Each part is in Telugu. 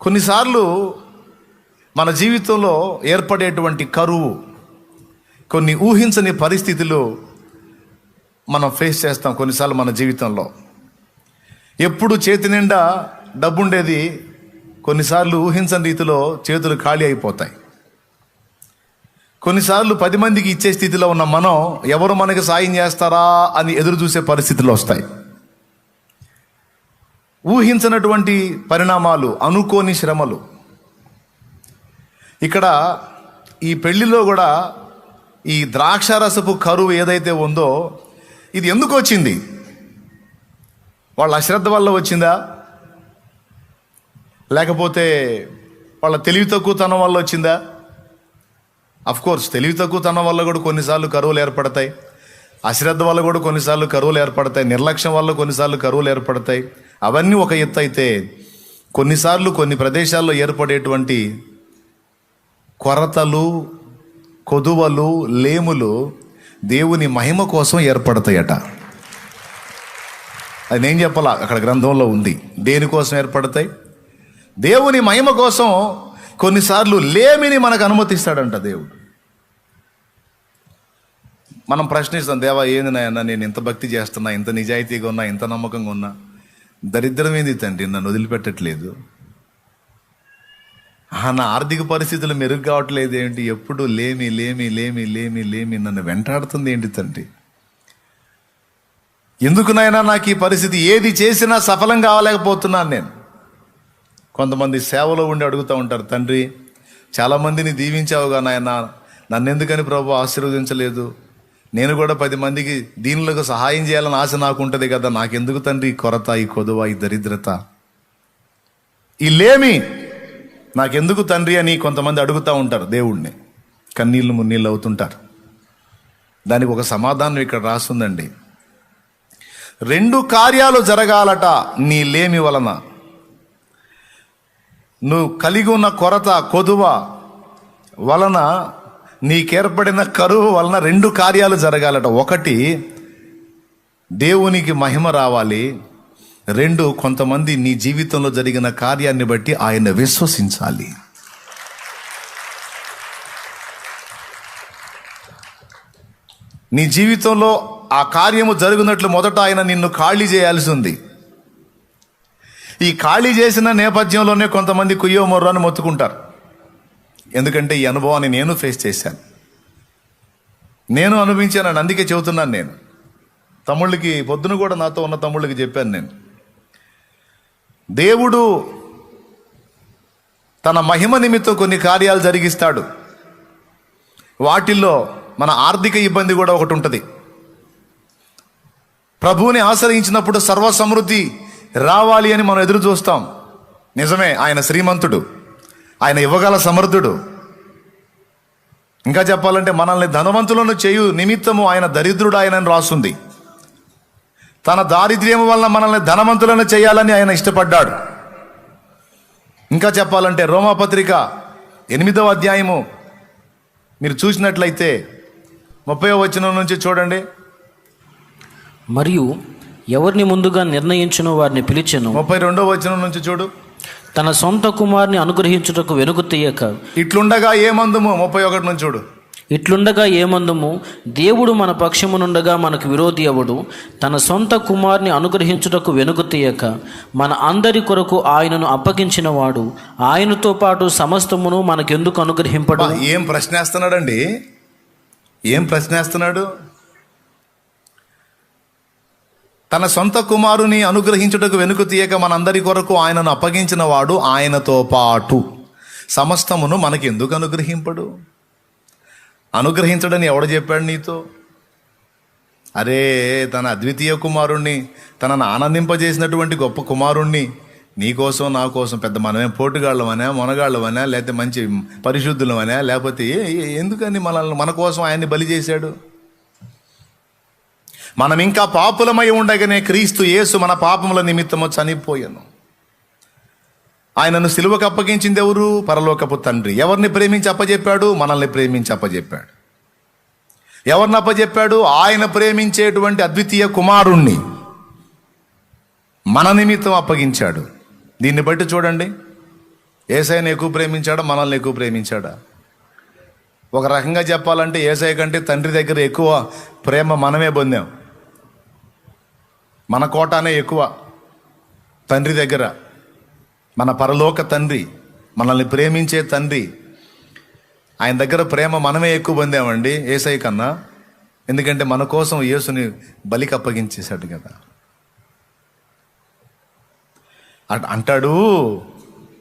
కొన్నిసార్లు మన జీవితంలో ఏర్పడేటువంటి కరువు కొన్ని ఊహించని పరిస్థితులు మనం ఫేస్ చేస్తాం కొన్నిసార్లు మన జీవితంలో. ఎప్పుడు చేతి నిండా డబ్బుండేది కొన్నిసార్లు ఊహించని రీతిలో చేతులు ఖాళీ అయిపోతాయి. కొన్నిసార్లు పది మందికి ఇచ్చే స్థితిలో ఉన్న మనం ఎవరు మనకి సాయం చేస్తారా అని ఎదురు చూసే పరిస్థితులు వస్తాయి. ఊహించినటువంటి పరిణామాలు అనుకోని శ్రమలు. ఇక్కడ ఈ పెళ్ళిలో కూడా ఈ ద్రాక్షారసపు కరువు ఏదైతే ఉందో ఇది ఎందుకు వచ్చింది? వాళ్ళ అశ్రద్ధ వల్ల వచ్చిందా? లేకపోతే వాళ్ళ తెలివి తక్కువతనం వల్ల వచ్చిందా? అఫ్ కోర్స్ తెలివి తక్కువతనం వల్ల కూడా కొన్నిసార్లు కరువులు ఏర్పడతాయి. అశ్రద్ధ వల్ల కూడా కొన్నిసార్లు కరువులు ఏర్పడతాయి. నిర్లక్ష్యం వల్ల కొన్నిసార్లు కరువులు ఏర్పడతాయి. అవన్నీ ఒక ఎత్తు అయితే కొన్నిసార్లు కొన్ని ప్రదేశాల్లో ఏర్పడేటువంటి కొరతలు కొదువలు లేములు దేవుని మహిమ కోసం ఏర్పడతాయట. అది నేను చెప్పాలా? అక్కడ గ్రంథంలో ఉంది. దేనికోసం ఏర్పడతాయి? దేవుని మహిమ కోసం కొన్నిసార్లు లేమిని మనకు అనుమతిస్తాడంట దేవుడు. మనం ప్రశ్నిస్తాం దేవా ఏంది నాయన నేను ఇంత భక్తి చేస్తున్నా ఇంత నిజాయితీగా ఉన్నా ఇంత నమ్మకంగా ఉన్నా? దరిద్రమైంది తండ్రి నన్ను వదిలిపెట్టట్లేదు. నా ఆర్థిక పరిస్థితులు మెరుగు కావట్లేదు ఏంటి? ఎప్పుడు లేమి లేమి లేమి లేమి లేమి నన్ను వెంటాడుతుంది ఏంటి తండ్రి? ఎందుకునైనా నాకు ఈ పరిస్థితి ఏది చేసినా సఫలం కావలేకపోతున్నాను నేను. కొంతమంది సేవలో ఉండి అడుగుతూ ఉంటారు తండ్రి చాలామందిని దీవించావుగా నాయన. నన్నెందుకని ప్రభు ఆశీర్వదించలేదు? నేను కూడా పది మందికి దీనిలోకి సహాయం చేయాలని ఆశ నాకు ఉంటుంది కదా నాకెందుకు తండ్రి ఈ కొరత ఈ కొదువ ఈ దరిద్రత? ఈ లేమి నాకెందుకు తండ్రి అని కొంతమంది అడుగుతూ ఉంటారు దేవుణ్ణి. కన్నీళ్ళు మున్నీళ్ళు అవుతుంటారు. దానికి ఒక సమాధానం ఇక్కడ రాస్తుందండి. రెండు కార్యాలు జరగాలట నీ లేమి వలన. నువ్వు కలిగి ఉన్న కొరత కొదువ వలన నీకేర్పడిన కరువు వలన రెండు కార్యాలు జరగాలట. ఒకటి దేవునికి మహిమ రావాలి. రెండు కొంతమంది నీ జీవితంలో జరిగిన కార్యాన్ని బట్టి ఆయన విశ్వసించాలి. నీ జీవితంలో ఆ కార్యము జరిగినట్లు మొదట ఆయన నిన్ను ఖాళీ చేయాల్సి ఉంది. ఈ ఖాళీ చేసిన నేపథ్యంలోనే కొంతమంది కుయ్యో మొర్రో అని మొత్తుకుంటారు. ఎందుకంటే ఈ అనుభవాన్ని నేను ఫేస్ చేశాను. నేను అనుభవించానని అందుకే చెబుతున్నాను నేను. తమ్ముళ్ళకి పొద్దున కూడా నాతో ఉన్న తమ్ముళ్ళకి చెప్పాను నేను. దేవుడు తన మహిమ నిమిత్తం కొన్ని కార్యాలు జరిగిస్తాడు. వాటిల్లో మన ఆర్థిక ఇబ్బంది కూడా ఒకటి ఉంటుంది. ప్రభువుని ఆశ్రయించినప్పుడు సర్వసమృద్ధి రావాలి అని మనం ఎదురు చూస్తాం. నిజమే ఆయన శ్రీమంతుడు. ఆయన ఇవ్వగల సమర్థుడు. ఇంకా చెప్పాలంటే మనల్ని ధనవంతులను చేయు నిమిత్తము ఆయన దరిద్రుడు ఆయనని రాస్తుంది తన దారిద్ర్యం వలన మనల్ని ధనవంతులను చేయాలని ఆయన ఇష్టపడ్డాడు. ఇంకా చెప్పాలంటే రోమాపత్రిక ఎనిమిదవ అధ్యాయము మీరు చూసినట్లయితే ముప్పై వచనం నుంచి చూడండి. మరియు ఎవరిని ముందుగా నిర్ణయించునో వారిని పిలిచెను? ముప్పై రెండవ వచనం నుంచి చూడు. తన సొంత కుమారుని అనుగ్రహించుటకు వెనుక తీయక. ఇట్లుండగా ఏమందుము ముప్పై ఒకటి నుంచి చూడు. ఇట్లుండగా ఏమందుము దేవుడు మన పక్షమునుండగా మనకు విరోధి అవడు తన సొంత కుమారుని అనుగ్రహించుటకు వెనుక తీయక. మన అందరి కొరకు ఆయనను అప్పగించిన వాడు ఆయనతో పాటు సమస్తమును మనకెందుకు అనుగ్రహింపడు? ఏం ప్రశ్నేస్తున్నాడండి? ఏం ప్రశ్నేస్తున్నాడు? తన సొంత కుమారుని అనుగ్రహించుటకు వెనుక తీయక మనందరి కొరకు ఆయనను అప్పగించిన వాడు ఆయనతో పాటు. సమస్తమును మనకి ఎందుకు అనుగ్రహింపడు? అనుగ్రహించడని ఎవడు చెప్పాడు నీతో? అరే తన అద్వితీయ కుమారుణ్ణి తనను ఆనందింపజేసినటువంటి గొప్ప కుమారుణ్ణి నీకోసం నా కోసం పెద్ద మనమే పోటుగాళ్ళమనా మొనగాళ్ళమనా లేకపోతే మంచి పరిశుద్ధులమనా లేకపోతే ఎందుకని మనల్ని మన కోసం ఆయన్ని బలి చేశాడు? మనం ఇంకా పాపులమై ఉండగానే క్రీస్తు యేసు మన పాపముల నిమిత్తము చనిపోయాను. ఆయనను సిలువకు అప్పగించింది ఎవరు? పరలోకపు తండ్రి. ఎవరిని ప్రేమించి అప్పజెప్పాడు? మనల్ని ప్రేమించి అప్పజెప్పాడు. ఎవరిని అప్పజెప్పాడు? ఆయన ప్రేమించేటువంటి అద్వితీయ కుమారుణ్ణి మన నిమిత్తం అప్పగించాడు. దీన్ని బట్టి చూడండి. ఏసైని ఎక్కువ ప్రేమించాడా? మనల్ని ఎక్కువ ప్రేమించాడా? ఒక రకంగా చెప్పాలంటే ఏసై కంటే తండ్రి దగ్గర ఎక్కువ ప్రేమ మనమే పొందాం. మన కోటానే ఎక్కువ. తండ్రి దగ్గర. మన పరలోక తండ్రి మనల్ని ప్రేమించే తండ్రి. ఆయన దగ్గర ప్రేమ మనమే ఎక్కువ పొందామండి ఏసై కన్నా. ఎందుకంటే మన కోసం యేసుని బలికి అప్పగించేశాడు కదా. అట్- అంటాడు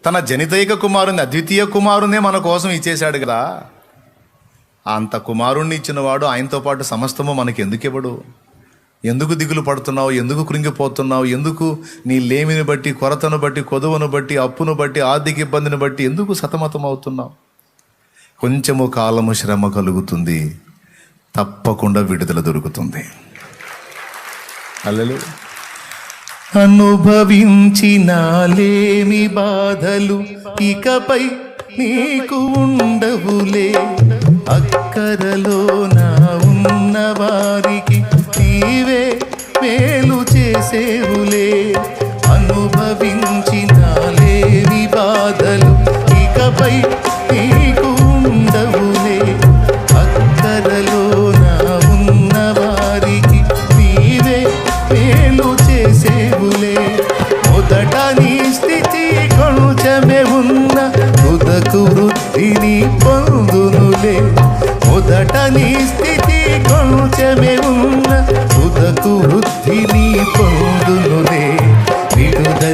తన జనితైక కుమారుని అద్వితీయ కుమారునే మన కోసం ఇచ్చేశాడు కదా. అంత కుమారుణ్ణి ఇచ్చినవాడు ఆయనతో పాటు సమస్తము మనకి ఎందుకు ఇవ్వడు ఎందుకు దిగులు పడుతున్నావు? ఎందుకు కృంగిపోతున్నావు? ఎందుకు నీ లేమిని బట్టి కొరతను బట్టి కొదువును బట్టి అప్పును బట్టి ఆర్థిక ఇబ్బందిని బట్టి ఎందుకు సతమతం అవుతున్నావు? కొంచెము కాలము శ్రమ కలుగుతుంది. తప్పకుండా విడుదల దొరుకుతుంది. అల్లలు అనుభవించిన లేమి బాధలు ఇకపై నీకు ఉండవులే. అక్కరలో నా ఉన్న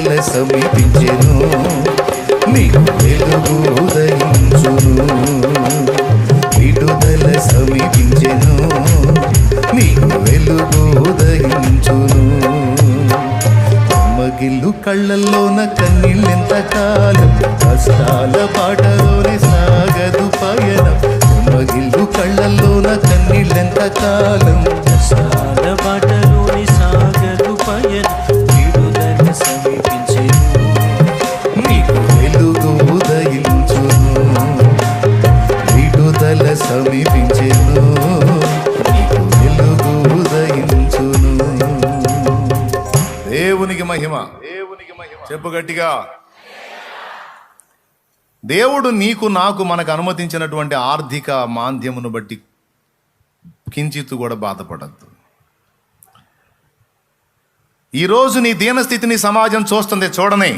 విడుదల సమీపించెను మీకు వెలుగు ఉదయించును. విడుదల సమీపించెను మీకు వెలుగు ఉదయించును. అమ్మగిల్లు కళ్ళల్లోన కన్నీళ్ళెంత కాలం కష్టాల పాటలో మహిమ. దేవునికి మహిమ. చెప్పు గట్టిగా. దేవుడు నీకు నాకు మనకు అనుమతించినటువంటి ఆర్థిక మాంద్యమును బట్టి కించిత్తు కూడా బాధపడద్దు. ఈరోజు నీ దీనస్థితిని సమాజం చూస్తుంది చూడని.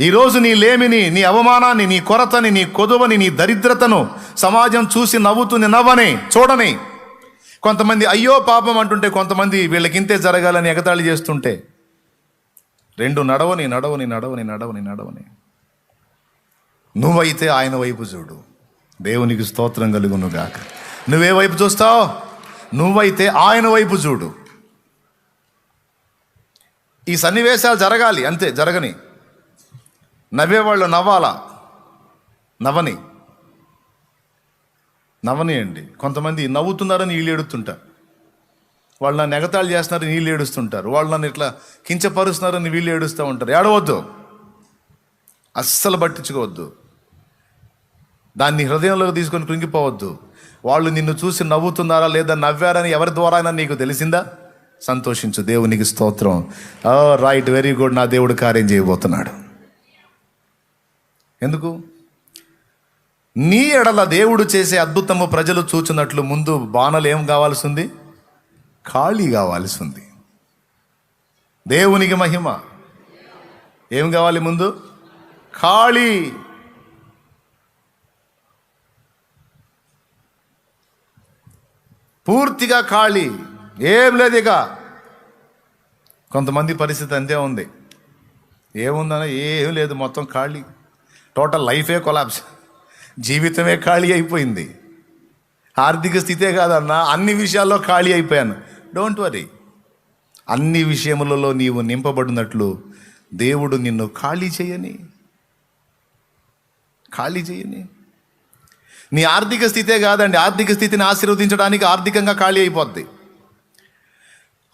ఈరోజు నీ లేమిని నీ అవమానాన్ని నీ కొరతని నీ కొదువని నీ దరిద్రతను సమాజం చూసి నవ్వుతుంది నవ్వని చూడని. కొంతమంది అయ్యో పాపం అంటుంటే కొంతమంది వీళ్ళకింతే జరగాలని ఎగతాళి చేస్తుంటే రెండు నడవని నడవని నడవని నడవని నడవని. నువ్వైతే ఆయన వైపు చూడు. దేవునికి స్తోత్రం కలుగునుగాక. నువ్వే వైపు చూస్తావు? నువ్వైతే ఆయన వైపు చూడు. ఈ సన్నివేశాలు జరగాలి అంతే జరగని. నవ్వేవాళ్ళు నవ్వాలా? నవ్వని. నవ్వనియండి. కొంతమంది నవ్వుతున్నారని వీళ్ళు ఎడుతుంటారు వాళ్ళు నన్ను ఎగతాళి చేస్తున్నారు నీళ్ళు ఏడుస్తుంటారు. వాళ్ళు నన్ను ఇట్లా కించపరుస్తున్నారని వీళ్ళు ఏడుస్తూ ఉంటారు. ఏడవద్దు. అస్సలు పట్టించుకోవద్దు. దాన్ని హృదయంలోకి తీసుకొని కృంగిపోవద్దు. వాళ్ళు నిన్ను చూసి నవ్వుతున్నారా లేదా నవ్వారని ఎవరి ద్వారా అయినా నీకు తెలిసిందా? సంతోషించు. దేవునికి స్తోత్రం. రైట్. Very good. నా దేవుడు కార్యం చేయబోతున్నాడు. ఎందుకు? నీ ఎడల దేవుడు చేసే అద్భుతము ప్రజలు చూచినట్లు ముందు బాణలు ఏం కావాల్సి ఉంది? ఖాళీ కావాల్సి ఉంది. దేవునికి మహిమ. ఏం కావాలి ముందు? ఖాళీ. పూర్తిగా ఖాళీ. ఏం లేదు ఇక. కొంతమంది పరిస్థితి అంతే ఉంది. ఏముందన్న ఏం లేదు మొత్తం ఖాళీ. టోటల్ లైఫే కొలాప్స్ జీవితమే ఖాళీ అయిపోయింది. ఆర్థిక స్థితే కాదన్నా అన్ని విషయాల్లో ఖాళీ అయిపోయాను. డోంట్ వరీ అన్ని విషయములలో నీవు నింపబడినట్లు దేవుడు నిన్ను ఖాళీ చేయని. ఖాళీ చేయని. నీ ఆర్థిక స్థితే కాదండి. ఆర్థిక స్థితిని ఆశీర్వదించడానికి ఆర్థికంగా ఖాళీ అయిపోద్ది.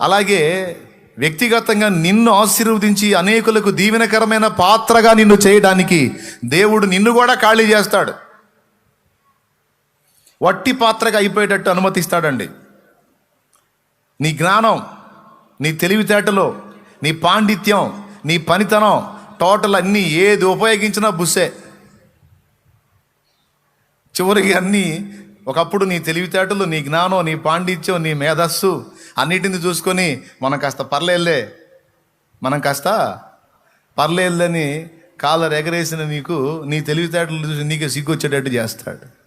అలాగే వ్యక్తిగతంగా నిన్ను ఆశీర్వదించి అనేకులకు దీవెనకరమైన పాత్రగా నిన్ను చేయడానికి దేవుడు నిన్ను కూడా ఖాళీ చేస్తాడు. వట్టి పాత్రగా అయిపోయేటట్టు అనుమతిస్తాడండి. నీ జ్ఞానం నీ తెలివితేటలో నీ పాండిత్యం నీ పనితనం టోటల్ అన్నీ ఏది ఉపయోగించినా బుస్సే. చివరికి అన్నీ ఒకప్పుడు నీ తెలివితేటలు నీ జ్ఞానం నీ పాండిత్యం నీ మేధస్సు అన్నిటిని చూసుకొని మనం కాస్త పర్లేదులే. మనం కాస్త పర్లేదులని కాలర్ ఎగరేసిన నీకు నీ తెలివితేటలు చూసి నీకే సిగ్గొచ్చేటట్టు చేస్తాడు.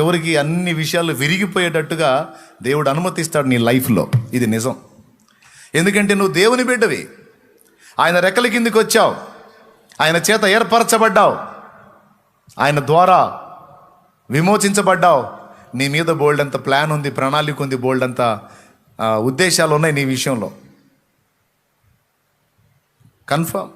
చివరికి అన్ని విషయాలు విరిగిపోయేటట్టుగా దేవుడు అనుమతిస్తాడు నీ లైఫ్లో. ఇది నిజం. ఎందుకంటే నువ్వు దేవుని బిడ్డవి. ఆయన రెక్కల కిందికి వచ్చావు. ఆయన చేత ఏర్పరచబడ్డావు. ఆయన ద్వారా విమోచించబడ్డావు. నీ మీద బోల్డ్ అంత ప్లాన్ ఉంది ప్రణాళిక ఉంది బోల్డ్ అంత ఉద్దేశాలు ఉన్నాయి నీ విషయంలో. కన్ఫర్మ్